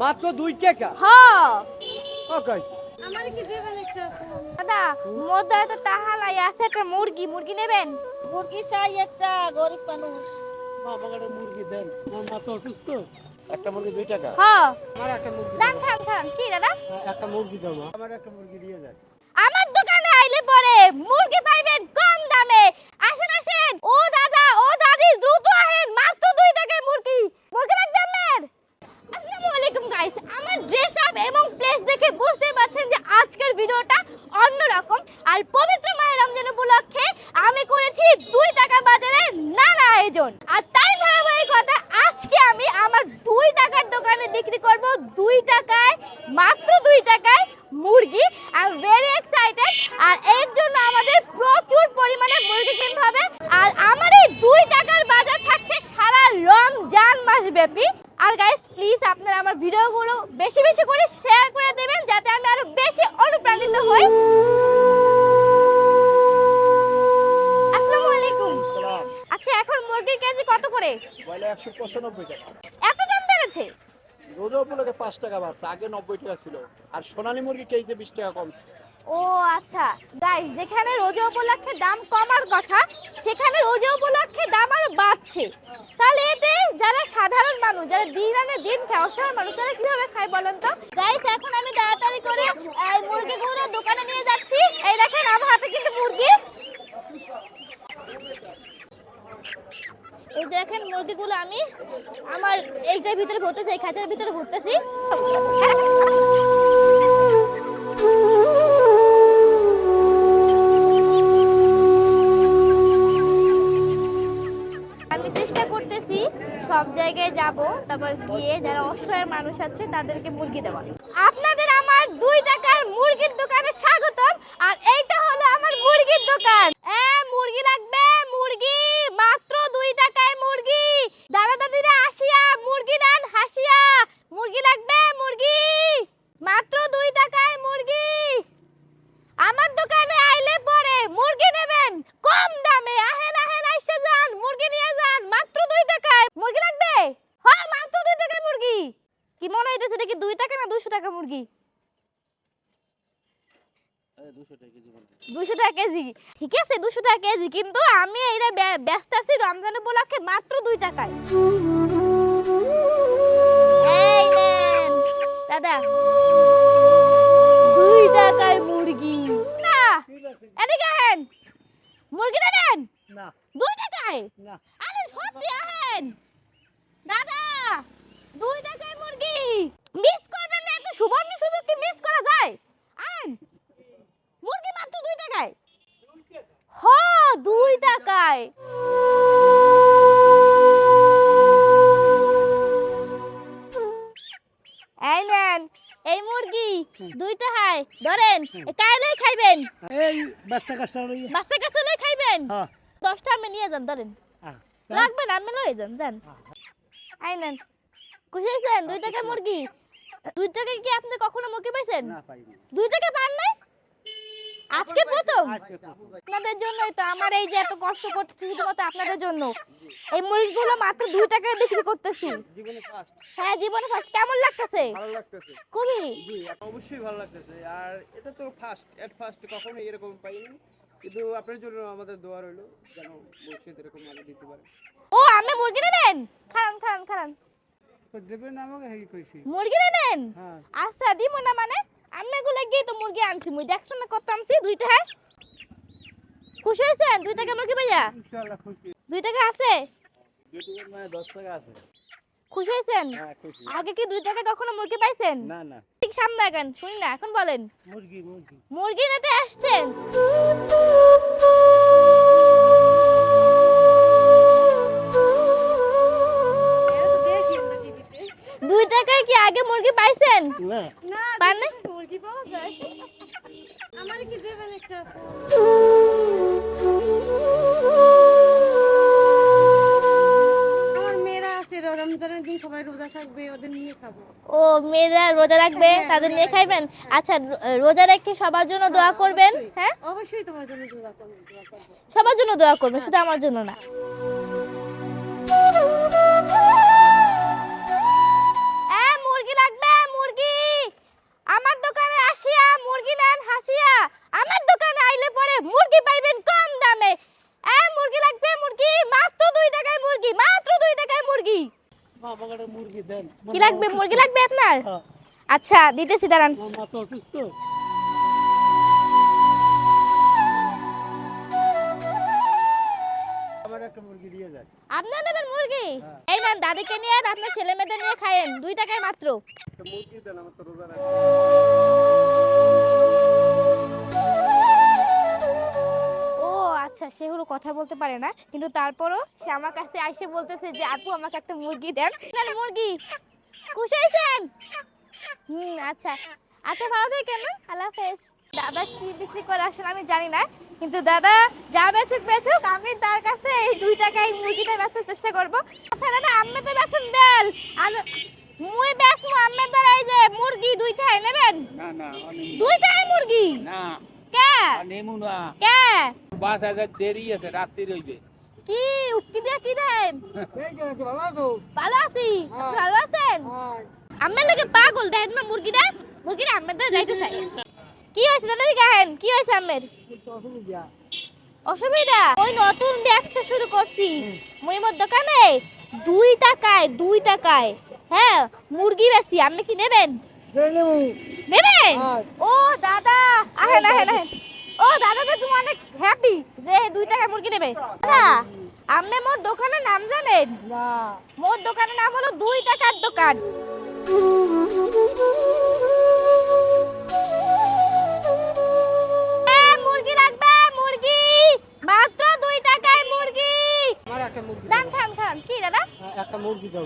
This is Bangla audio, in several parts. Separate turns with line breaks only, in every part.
মাত্র দুই টাকা?
হ।
ওকে
আমার কি দেবেন একটা
দাদা মধ্যে তো তাহালাই আছে একটা মুরগি। মুরগি নেবেন?
মুরগি চাই একটা গরিব মানুষ।
বাবা করে মুরগি দেন আমার মা তো অসুস্থ। একটা মুরগি টাকা। আমার একটা মুরগি
দান খান খান কি দাদা?
একটা মুরগি দাও আমার একটা মুরগি দিয়ে
আমার দোকানে আইলে পরে মুরগি পাইবেন কম দামে। আসেন আসেন। ও দাদা ও দাদি দ্রুত আসেন মাত্র দুই টাকায় মুরগি মুরগি লাগবে আপনার আসসালামু আলাইকুম গাইস আমার ড্রেস আপ এবং প্লেস দেখে বুঝতে পারছেন যে আজকের ভিডিওটা অন্যরকম আচ্ছা এখন মুরগির কেজি কত করে?
বলে একশো পঁচানব্বই টাকা।
এত দাম বেড়েছে?
রোজা উপলক্ষে পাঁচ টাকা বাড়ছে আগে নব্বই টাকা ছিল। আর সোনালী মুরগি কেজিতে বিশ টাকা কমছে।
ও আচ্ছা। গাইস যেখানে রোজা উপলক্ষে দাম কমার কথা সেখানে রোজা উপলক্ষে দাম আরও বাড়ছে। তাহলে এতে যারা সাধারণ মানুষ যারা দিন আনে দিন খায় অসহায় মানুষ তারা কীভাবে খায় বলেন তো? গাইস এখন আমি তাড়াতাড়ি করে এই মুরগিগুলো দোকানে নিয়ে যাচ্ছি। এই দেখেন আমার হাতে কিন্তু মুরগি। এই দেখেন মুরগিগুলো আমি আমার এইটার ভিতরে ভরতেছি, এই খাঁচার ভিতরে ভরতেছি। আমি চেষ্টা করতেছি সব জায়গায় যাব, তারপর গিয়ে যারা অসহায় মানুষ আছে তাদেরকে মুরগি দেওয়া আপনাদের আমার দুই টাকার মুরগির দোকানে স্বাগতম আর এইটা হলো আমার মুরগির দোকান এ মুরগি লাগবে মুরগি মাত্র দুই টাকায় মুরগি দাদা দাদিরা আসিয়া মুরগি নেন হাসিয়া মুরগি লাগবে মুরগি মাত্র দুই টাকায় মুরগি আমার দোকানে আইলে পরে মুরগি নেবেন কম দামে আহেন আহেন আইসে যান মুরগি নিয়ে যান মাত্র দুই টাকায় মুরগি লাগবে হ্যাঁ মাত্র দুই টাকায় মুরগি কি মনে হইতেছে দেখি দুই টাকা না দুশো টাকা মুরগি দুশো টাকা কেজি ঠিক আছে দুশো টাকা কেজি কিন্তু আমি এইটা ব্যস্ত আছি রমজান উপলক্ষে মাত্র দুই টাকায়। এই নেন দাদা। দুই টাকায় মুরগি। না এদিকে আহেন। মুরগিটা নেন।
না।
দুই টাকায়?
না।
আরে সত্যি আহেন। দাদা দুই টাকায় মুরগি। মিস করবেন না এত সুবর্ণ সুযোগ কি মিস করা যায়। আহেন মুরগি মাত্র দুই টাকায় হ দুই টাকায়। এই নেন এই মুরগি দুই টাকায়। ধরেন এ কাইলেই খাইবেন।
এই বাচ্চা কাচ্চা লই
বাচ্চা কাছে লই খাইবেন?
হ্যাঁ।
দশটা আমি নিয়ে যান ধরেন। লাগবে না আমি লই যান যান। আই নেন খুশি হয়েছেন? দুই টাকা মুরগি? দুই টাকায় কি আপনি কখনো মুরগি পাইছেন? দুই টাকা পান নাই? আজকে প্রথম? আপনাদের জন্যই তো আমার এই যে এত কষ্ট করতেছি শুধুমাত্র আপনাদের জন্য। এই মুরগিগুলো মাত্র দুই টাকায় বিক্রি করতেছি।
জীবনে ফার্স্ট
হ্যাঁ জীবনে first কেমন লাগতেছে?
ভালো লাগতেছে।
খুবই।
জি অবশ্যই ভালো লাগতেছে। আর এটা তো ফার্স্ট এট ফার্স্ট কখনো এরকম পাইনি। কিন্তু আপনার জন্য আমাদের দোয়া রইল যেন ভবিষ্যৎ এরকম আরও দিতে পারে।
ও আপনি মুরগি নেবেন খান খান খান
তো দেবেন আমাকে হেই কইছি।
মুরগি নেবেন
হ্যাঁ।
আচ্ছা দিব না মানে? আমি এগুলো গিয়ে তো মুরগি আনছি মুই দেখছেন না কত আনছি? দুই টাকা খুশি হয়েছেন দুই টাকা মুরগি ভাইয়া দুই টাকা আছে?
ইউটিউবের মানে 10 টাকা আছে।
খুশি হয়েছেন?
হ্যাঁ
আগে কি দুই টাকা কখনো মুরগি পাইছেন?
না না।
ঠিক সামনে আগান শুনি না এখন বলেন।
মুরগি মুরগি।
মুরগি নিতে আসছেন? দুই টাকায় কি আগে মুরগি পাইছেন?
না
না
পান নাই?
মুরগি পাওয়া যায় আমার কি দেবেন একটা আমার মেয়েরা আছে রমজানের দিন সবাই রোজা থাকবে ওদের নিয়ে খাব।
ও মেয়েরা রোজা রাখবে
হ্যাঁ,
তাদের নিয়ে খাইবেন? আচ্ছা রোজা রেখে সবার জন্য দোয়া করবেন? হ্যাঁ?
অবশ্যই তোমার জন্য দোয়া করব দোয়া করব।
সবার জন্য দোয়া করবেন শুধু আমার জন্য না। কি লাগবে? মুরগি লাগবে আপনার?
হ্যাঁ।
আচ্ছা দিতেছি দাঁড়ান।
অসুস্থ।
আপনার নেবেন মুরগি? এই নেন দাদিকে নিয়ে আপনার ছেলে মেয়েদের নিয়ে খায়েন দুই টাকায় মাত্র।
মুরগি দেন আমার তো রোজা
কথা বলতে পারে না কিন্তু তারপরও সে আমার কাছে আইসে বলতেছে যে আপু আমাকে একটা মুরগি দেন। মুরগি কুশাইছেন হুম আচ্ছা। আচ্ছা ভালো থাকেন না আল্লাহ হাফেজ। দাদা কি বিক্রি করে আসলে আমি জানি না কিন্তু দাদা যা বেচুক বেচুক আমি তার কাছে এই দুই টাকায় মুরগিটা বেচার চেষ্টা করব। আচ্ছা দাদা আমি তো বেচেন বেল। আমি মুই বেচমু আমি দ্বারা এই যে মুরগি দুইটাই নেবেন?
না না
দুইটাই মুরগি?
না।
কে?
নেমু না।
কে?
বাস হাজার দেরি আছে রাত্রি রইবে।
কি? উটকি দিয়ে কি দেন?
এই যে ভালো আছো?
ভালো আছি। ভালো আছেন? আমার লাগে পাগল দেখেন না মুরগিটা? মুরগিটা আমাদের যাইতে চাই কি হয়েছে দাদা গাহেন কি হয়েছে আমের
অসুবিধা।
অসুবিধা? ওই নতুন ব্যবসা শুরু করছি। মই মোর দোকানে দুই টাকায় দুই টাকায় হ্যাঁ মুরগি বেশি আপনি কি নেবেন? নেবেন ও দাদা আহেন আহেন আহেন। ও দাদা তো তুমি অনেক হ্যাপি যে দুই টাকা মুরগি নেবে। আপনি মোর দোকানের নাম জানেন?
না।
মোর দোকানের নাম হলো দুই টাকার দোকান। মুরগি লাগবে মুরগি! মাত্র দুই টাকায় মুরগি!
আমার একটা মুরগি
দান খান খান কি দাদা?
একটা মুরগি দাও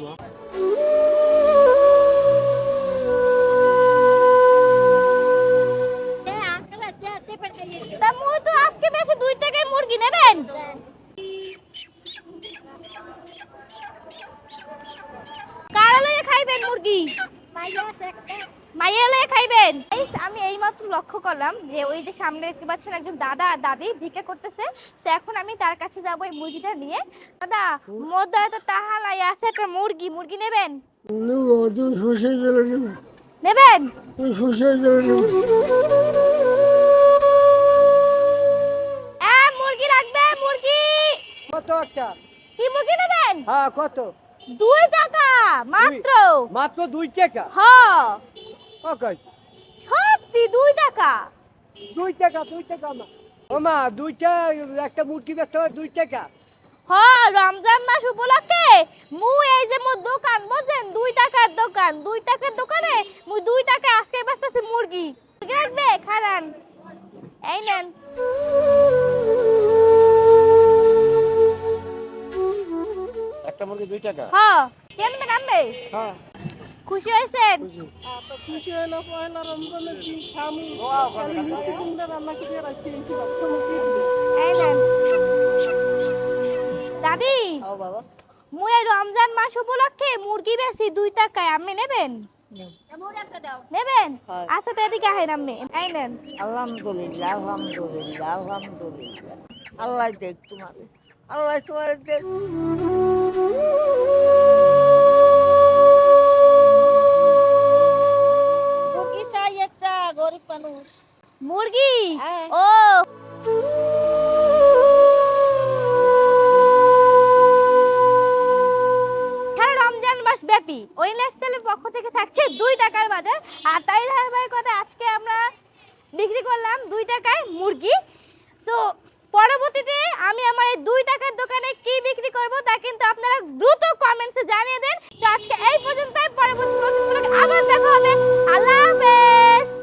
মাইয়া লইয়া খাইবেন। এই আমি এইমাত্র লক্ষ্য করলাম যে ওই যে সামনে দেখতে পাচ্ছেন একজন দাদা আর দাদি ভিক্ষা করতেছে। সে এখন আমি তার কাছে যাব এই মুরগিটা নিয়ে। দাদা মোর দয়া তো টাহা লাই আছে একটা মুরগি। মুরগি নেবেন? নেবেন? মুরগি লাগবে মুরগি।
কত একটা?
কি মুরগি নেবেন?
হ্যাঁ কত?
দুই টাকা মাত্র?
মাত্র দুই টাকা?
হ।
ওকে
সত্যি দুই টাকা?
দুই টাকা দুই টাকা মা ও মা দুইটা একটা মুরগি বেচতে হয় দুই টাকা?
হ রমজান মাস উপলক্ষে মু এই যে মোর দোকান বুঝছেন? দুই টাকার দোকান দুই টাকার দোকানে মুই দুই টাকা আজকে বেচতেছি মুরগি। লাগবে খারান। এই নেন।
একটা মুরগি দুই টাকা।
হ কেনবে নামবে?
হ্যাঁ।
খুশি হয়েছেন?
খুশি। হলো পয়লা রমজানের দিন খামু খালি মিষ্টি কুমড়া রান্না করে মুরগি।
এই নেন। দাদি
ও বাবা।
মুই এই রমজান মাস উপলক্ষে মুরগি বেশি দুই টাকায় আপনি নেবেন? নেবেন? আচ্ছা তো এদিকে আহেন আপনি এই নেন।
আলহামদুলিল্লাহ আলহামদুলিল্লাহ আলহামদুলিল্লাহ। আল্লাহ দেখ তোমার আল্লাহ তোমার দেখ।
মুরগি চাই একটা গরিব মানুষ।
মুরগি?
হ্যাঁ।
ও। রমজান মাস ব্যাপী। ওই লাইফস্টাইলের পক্ষ থেকে থাকছে দুই টাকার বাজার। আর তাই ধারাবাহিকতা আজকে আমরা বিক্রি করলাম দুই টাকায় মুরগি। তো পরবর্তীতে আমি আমার এই দুই টাকার দোকানে কি বিক্রি করব তা কিন্তু আপনারা দ্রুত কমেন্টসে জানিয়ে দেন। তো আজকে এই পর্যন্তই। পরবর্তী আবার দেখা হবে। আল্লাহ হাফেজ।